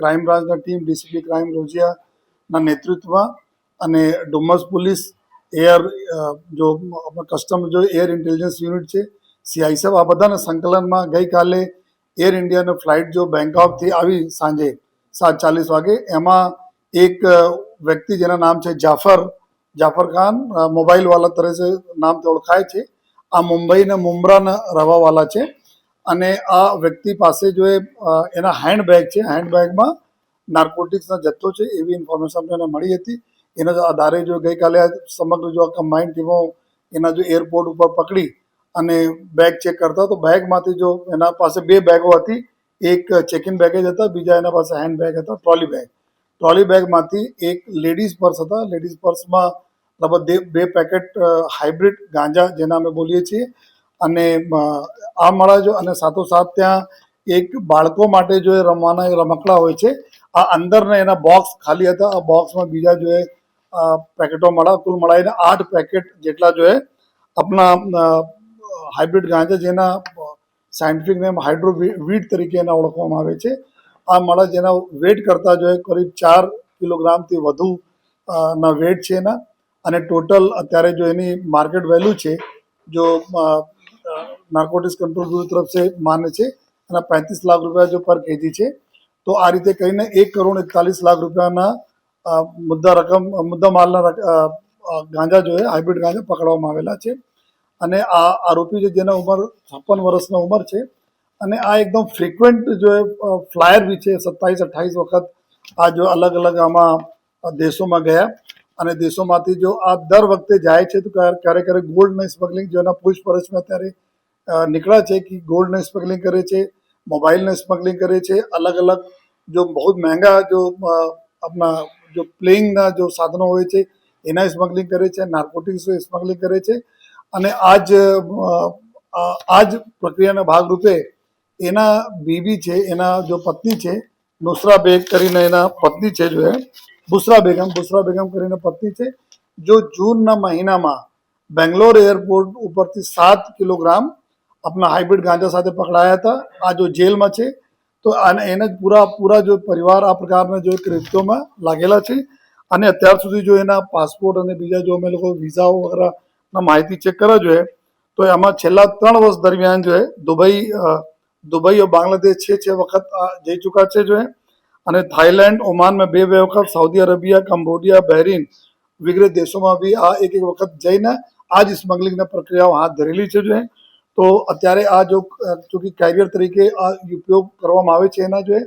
Crime બ્રાન્ચના team DCP crime રોજિયાના નેતૃત્વમાં અને ડુમસ પોલીસ એર જો કસ્ટમ જો એર ઇન્ટેલિજન્સ યુનિટ છે સીઆઈએસએફ આ બધાના સંકલનમાં ગઈકાલે એર ઇન્ડિયાનો ફ્લાઇટ જો બેંકોકથી આવી સાંજે સાત ચાલીસ વાગે, એમાં એક વ્યક્તિ જેના નામ છે જાફર જાફર ખાન મોબાઈલવાલા તરફ નામથી ઓળખાય છે, આ મુંબઈના મુંબ્રાના રવાવાલા છે. અને આ વ્યક્તિ પાસે જો એના હેન્ડબેગ છે હેન્ડબેગમાં નાર્કોટિક્સનો જથ્થો છે, એવી ઇન્ફોર્મેશન એને મળી હતી. એના જો આધારે જો ગઈકાલે સમગ્ર જો કમ્બાઇન્ડ ટીમો એના જો એરપોર્ટ ઉપર પકડી અને બેગ ચેક કરતા, તો બેગમાંથી જો એના પાસે બે બેગો હતી. એક ચેક ઇન બેગેજ હતા, બીજા એના પાસે હેન્ડ બેગ હતા ટ્રોલી બેગ ટ્રોલી બેગમાંથી એક લેડીઝ પર્સ હતા. લેડીઝ પર્સમાં લગભગ બે પેકેટ હાઇબ્રિડ ગાંજા, જેના અમે બોલીએ છીએ. અને આ મળા જો, અને સાથોસાથ ત્યાં એક બાળકો માટે જો એ રમવાના, એ રમકડા હોય છે, આ અંદરના એના બોક્સ ખાલી હતા, આ બોક્સમાં બીજા જો એ પેકેટો મળા કુલ મળાઈને આઠ પેકેટ જેટલા જો એ આપણા હાઇબ્રિડ ગાંજા જેના સાયન્ટિફિક નેમ હાઇડ્રો વીટ તરીકે એના ઓળખવામાં આવે છે. આ મળા જેના વેટ કરતાં જો એ કરીબ ચાર કિલોગ્રામથી વધુ ના વેટ છે એના. અને ટોટલ અત્યારે જો એની માર્કેટ વેલ્યુ છે, જો નાર્કોટિક્સ કંટ્રોલ બ્યુરો તરફ છે માને છે, અને પાંત્રીસ લાખ રૂપિયા જો પર કેજી છે, તો આ રીતે કહીને એક કરોડ એકતાલીસ લાખ રૂપિયાના મુદ્દા રકમ, મુદ્દા માલના ગાંજા જો હાઇબ્રિડ ગાંજા પકડવામાં આવેલા છે. અને આ આરોપી છે જેના ઉંમર છપ્પન વર્ષનો ઉંમર છે. અને આ એકદમ ફ્રિકવન્ટ જો ફ્લાયર બી છે, સત્તાવીસ, અઠ્ઠાવીસ વખત આ જો અલગ અલગ આમાં દેશોમાં ગયા. અને દેશોમાંથી જો આ દર વખતે જાય છે, તો ક્યારે ક્યારેક ગોલ્ડની સ્મગલિંગ જો એના પૂછપરછમાં અત્યારે નીકળ્યા છે કે ગોલ્ડને સ્મગલિંગ કરે છે મોબાઈલને સ્મગલિંગ કરે છે અલગ અલગ જો બહુ મહેંગા જો અ, આપણા જો પ્લેઇંગના જો સાધનો હોય છે એના સ્મગલિંગ કરે છે નાર્કોટિક્સ સ્મગલિંગ કરે છે અને આજ આ જ પ્રક્રિયાના ભાગરૂપે એના બીબી છે એના જો પત્ની છે નુસરા બેગ કરીને એના પત્ની છે જો બુસરા બેગમ બુસરા બેગમ કરીને પત્ની છે જો જૂનના મહિનામાં બેંગ્લોર એરપોર્ટ ઉપરથી સાત કિલોગ્રામ આપણા હાઇબ્રિડ ગાંજા સાથે પકડાયા હતા. આ જો જેલમાં છે, તો અને એને જ પૂરા પૂરા જો પરિવાર આ પ્રકારના જો કૃત્યોમાં લાગેલા છે. અને અત્યાર સુધી જો એના પાસપોર્ટ અને બીજા જો અમે લોકો વિઝાઓ વગેરેના માહિતી ચેક કરવા જોઈએ, તો એમાં છેલ્લા ત્રણ વર્ષ દરમિયાન જો દુબઈ દુબઈ બાંગ્લાદેશ છે છે વખત જઈ ચૂક્યા છે જો અને થાઈલેન્ડ ઓમાનમાં બે બે વખત, સાઉદી અરેબિયા કમ્બોડિયા બહેરીન વગેરે દેશોમાં બી આ એક એક વખત જઈને આ જ સ્મગલિંગના પ્રક્રિયાઓ હાથ ધરેલી છે જો તો અત્યારે આ જો ચૂંકि કેરિયર તરીકે આ ઉપયોગ કરવામાં આવે છે એના જો